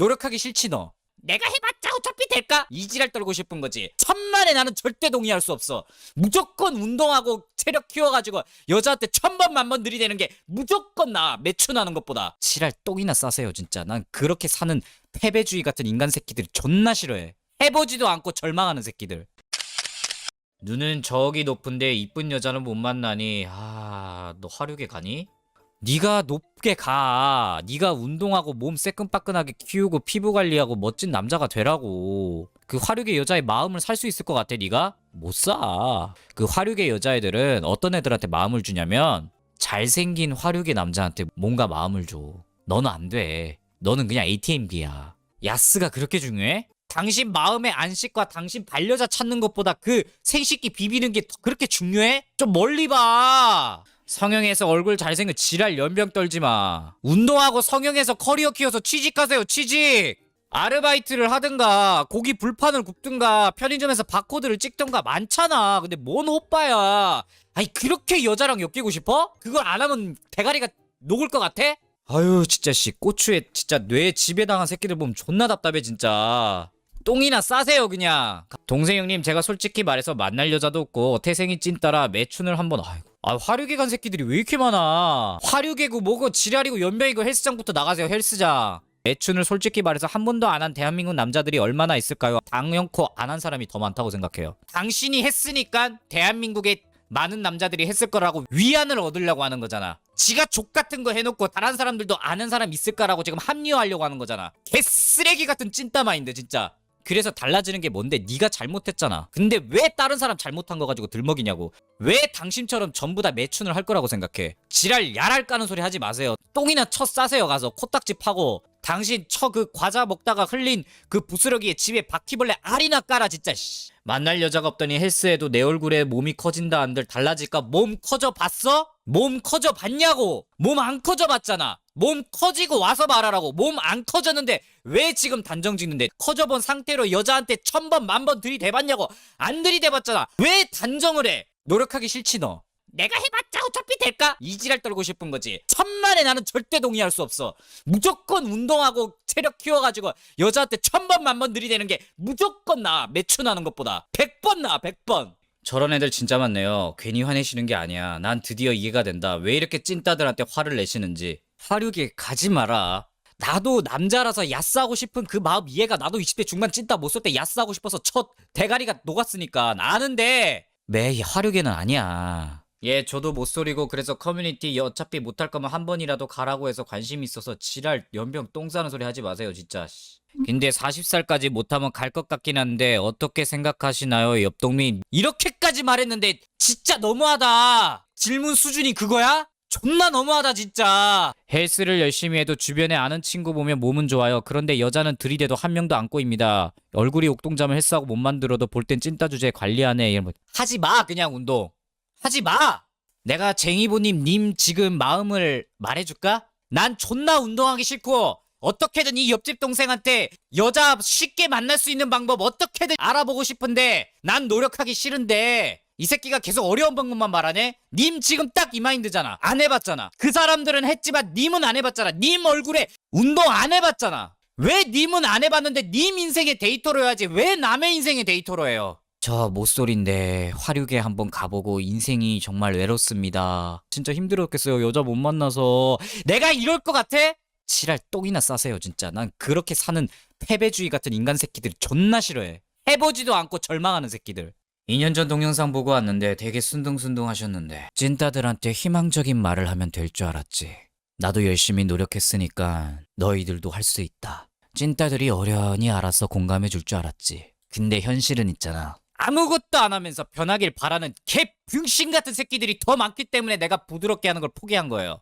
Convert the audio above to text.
노력하기 싫지 너. 내가 해봤자 어차피 될까? 이 지랄 떨고 싶은 거지. 천만에 나는 절대 동의할 수 없어. 무조건 운동하고 체력 키워가지고 여자한테 천번 만번 들이대는 게 무조건 나 매춘하는 것보다. 지랄 똥이나 싸세요 진짜. 난 그렇게 사는 패배주의 같은 인간 새끼들 존나 싫어해. 해보지도 않고 절망하는 새끼들. 눈은 저기 높은데 이쁜 여자는 못 만나니 아 너 화류계 가니? 네가 높 게 가. 네가 운동하고 몸 새끈빠끈하게 키우고 피부 관리하고 멋진 남자가 되라고. 그 화류계 여자의 마음을 살 수 있을 것 같아 네가? 못 사. 그 화류계 여자애들은 어떤 애들한테 마음을 주냐면 잘생긴 화류계 남자한테 뭔가 마음을 줘. 너는 안 돼. 너는 그냥 ATM기야. 야스가 그렇게 중요해? 당신 마음의 안식과 당신 반려자 찾는 것보다 그 생식기 비비는 게더 그렇게 중요해? 좀 멀리 봐. 성형해서 얼굴 잘생겨 지랄 연병 떨지 마. 운동하고 성형해서 커리어 키워서 취직하세요 취직. 아르바이트를 하든가 고기 불판을 굽든가 편의점에서 바코드를 찍든가 많잖아. 근데 뭔 오빠야. 아니 그렇게 여자랑 엮이고 싶어? 그걸 안 하면 대가리가 녹을 것 같아? 아유 진짜 씨 고추에 진짜 뇌 지배당한 새끼들 보면 존나 답답해 진짜. 똥이나 싸세요 그냥 동생 형님 제가 솔직히 말해서 만날 여자도 없고 태생이 찐따라 매춘을 한번 아이고 아 화류계 간 새끼들이 왜 이렇게 많아 화류계고 뭐고 지랄이고 연병이고 헬스장부터 나가세요 헬스장 매춘을 솔직히 말해서 한 번도 안 한 대한민국 남자들이 얼마나 있을까요 당연코 안 한 사람이 더 많다고 생각해요 당신이 했으니까 대한민국의 많은 남자들이 했을 거라고 위안을 얻으려고 하는 거잖아. 지가 족 같은 거 해놓고 다른 사람들도 아는 사람 있을까라고 지금 합리화하려고 하는 거잖아. 개쓰레기 같은 찐따 마인드 진짜. 그래서 달라지는 게 뭔데 네가 잘못했잖아. 근데 왜 다른 사람 잘못한 거 가지고 들먹이냐고. 왜 당신처럼 전부 다 매춘을 할 거라고 생각해. 지랄 야랄 까는 소리 하지 마세요. 똥이나 쳐 싸세요 가서 코딱지 파고. 당신 처 그 과자 먹다가 흘린 그 부스러기에 집에 바퀴벌레 알이나 깔아 진짜 씨. 만날 여자가 없더니 헬스에도 내 얼굴에 몸이 커진다 안들 달라질까 몸 커져 봤어? 몸 커져 봤냐고 몸 안 커져 봤잖아 몸 커지고 와서 말하라고 몸 안 커졌는데 왜 지금 단정 짓는데 커져 본 상태로 여자한테 천번 만번 들이대봤냐고 안 들이대봤잖아 왜 단정을 해 노력하기 싫지 너 내가 해봤자 어차피 될까? 이 지랄 떨고 싶은 거지. 천만에 나는 절대 동의할 수 없어. 무조건 운동하고 체력 키워가지고 여자한테 천번 만번 들이대는 게 무조건 나 매춘하는 것보다 백번 나 백번. 저런 애들 진짜 많네요. 괜히 화내시는 게 아니야. 난 드디어 이해가 된다. 왜 이렇게 찐따들한테 화를 내시는지. 화류계 가지 마라. 나도 남자라서 야스하고 싶은 그 마음 이해가 나도 20대 중반 찐따 못 쓸 때 야스하고 싶어서 첫 대가리가 녹았으니까 아는데 매일 화류계는 아니야. 예, 저도 못 소리고 그래서 커뮤니티 어차피 못할 거면 한 번이라도 가라고 해서 관심 있어서 지랄 연병 똥 싸는 소리 하지 마세요, 진짜. 씨. 근데 40살까지 못하면 갈 것 같긴 한데 어떻게 생각하시나요, 옆동민? 이렇게까지 말했는데 진짜 너무하다. 질문 수준이 그거야? 존나 너무하다 진짜. 헬스를 열심히 해도 주변에 아는 친구 보면 몸은 좋아요. 그런데 여자는 들이대도 한 명도 안 꼬입니다. 얼굴이 옥동자면 헬스하고 못 만들어도 볼 땐 찐따 주제 관리하네. 이런 거. 하지 마 그냥 운동. 하지 마! 내가 쟁이보님 님 지금 마음을 말해줄까? 난 존나 운동하기 싫고 어떻게든 이 옆집 동생한테 여자 쉽게 만날 수 있는 방법 어떻게든 알아보고 싶은데 난 노력하기 싫은데 이 새끼가 계속 어려운 방법만 말하네? 님 지금 딱 이 마인드잖아 안 해봤잖아 그 사람들은 했지만 님은 안 해봤잖아 님 얼굴에 운동 안 해봤잖아 왜 님은 안 해봤는데 님 인생의 데이터로 해야지 왜 남의 인생의 데이터로 해요 저 모쏠인데 화류계 한번 가보고 인생이 정말 외롭습니다. 진짜 힘들었겠어요. 여자 못 만나서. 내가 이럴 것 같아? 지랄 똥이나 싸세요 진짜. 난 그렇게 사는 패배주의 같은 인간 새끼들 존나 싫어해. 해보지도 않고 절망하는 새끼들. 2년 전 동영상 보고 왔는데 되게 순둥순둥 하셨는데 찐따들한테 희망적인 말을 하면 될 줄 알았지. 나도 열심히 노력했으니까 너희들도 할 수 있다. 찐따들이 어련히 알아서 공감해 줄 줄 알았지. 근데 현실은 있잖아. 아무것도 안 하면서 변하길 바라는 개 병신 같은 새끼들이 더 많기 때문에 내가 부드럽게 하는 걸 포기한 거예요.